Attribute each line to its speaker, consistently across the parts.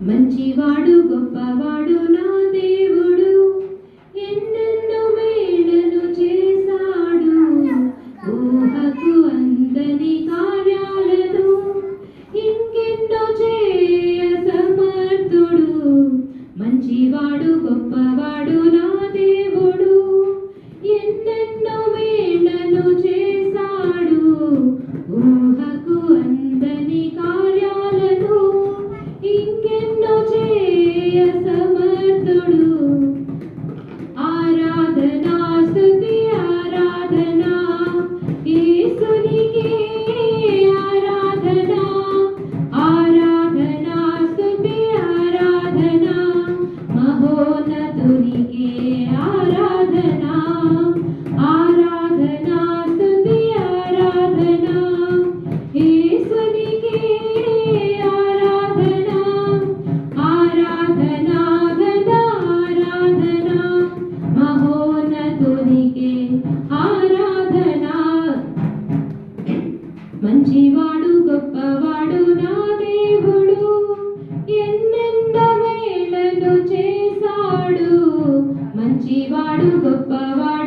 Speaker 1: మంచివాడు గొప్పవాడు నా దేవుడు ఎన్ని bye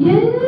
Speaker 1: ಎಲ್ಲ